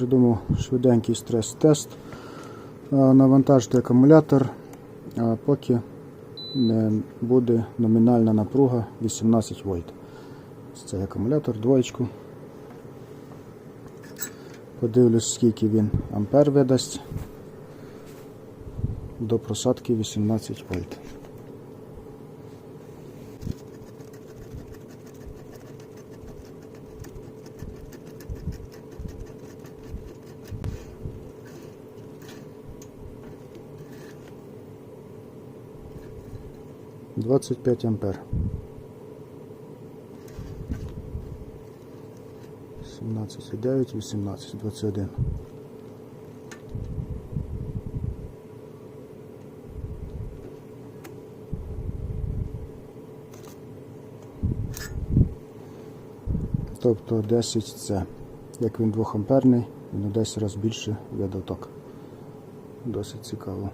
придумав швиденький стрес-тест. Е, Навантажити акумулятор, поки не буде номінальна напруга 18 вольт. Цей акумулятор, двоєчку. Подивлюсь, скільки він ампер видасть. До просадки 18 вольт. Двадцать пять ампер. Семнадцать и девять, восемнадцать, двадцать один. Тобто 10 це. Як він 2 амперний, він у 10 разів більше видав ток. Досить цікаво.